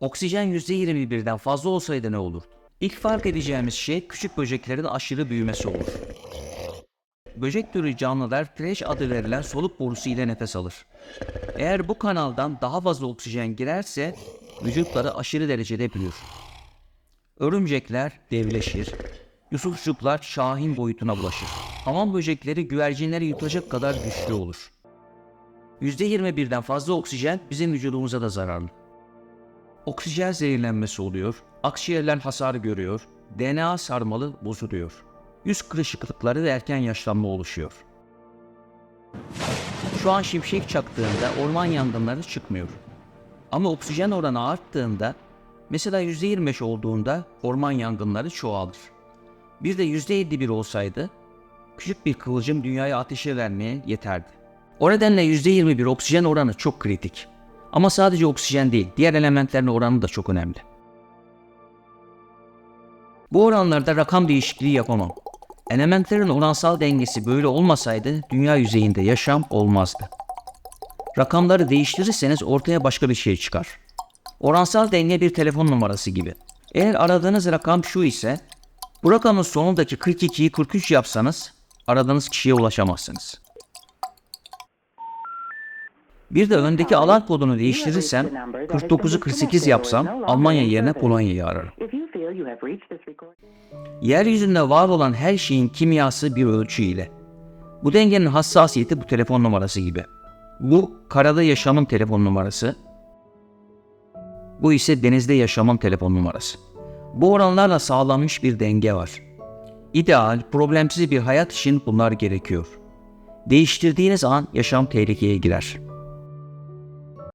Oksijen %21'den fazla olsaydı ne olur? İlk fark edeceğimiz şey küçük böceklerin aşırı büyümesi olur. Böcek türü canlılar fresh adı verilen soluk borusu ile nefes alır. Eğer bu kanaldan daha fazla oksijen girerse vücutları aşırı derecede büyür. Örümcekler devleşir. Yusufçuklar şahin boyutuna bulaşır. Hamam böcekleri güvercinleri yutacak kadar güçlü olur. %21'den fazla oksijen bizim vücudumuza da zararlı. Oksijen zehirlenmesi oluyor, akciğerler hasar görüyor, DNA sarmalı bozuluyor. Yüz kırışıklıkları ve erken yaşlanma oluşuyor. Şu an şimşek çaktığında orman yangınları çıkmıyor. Ama oksijen oranı arttığında, mesela %25 olduğunda orman yangınları çoğalır. Bir de %51 olsaydı, küçük bir kıvılcım dünyayı ateşe vermeye yeterdi. O nedenle %21 oksijen oranı çok kritik. Ama sadece oksijen değil, diğer elementlerin oranı da çok önemli. Bu oranlarda rakam değişikliği yapamam. Elementlerin oransal dengesi böyle olmasaydı dünya yüzeyinde yaşam olmazdı. Rakamları değiştirirseniz ortaya başka bir şey çıkar. Oransal denge bir telefon numarası gibi. Eğer aradığınız rakam şu ise, bu rakamın sonundaki 42'yi 43 yapsanız aradığınız kişiye ulaşamazsınız. Bir de öndeki alan kodunu değiştirirsem 49'u 48 yapsam Almanya yerine Polonya'yı ararım. Yeryüzünde var olan her şeyin kimyası bir ölçü ile. Bu dengenin hassasiyeti bu telefon numarası gibi. Bu karada yaşamın telefon numarası. Bu ise denizde yaşamın telefon numarası. Bu oranlarla sağlanmış bir denge var. İdeal, problemsiz bir hayat için bunlar gerekiyor. Değiştirdiğiniz an yaşam tehlikeye girer.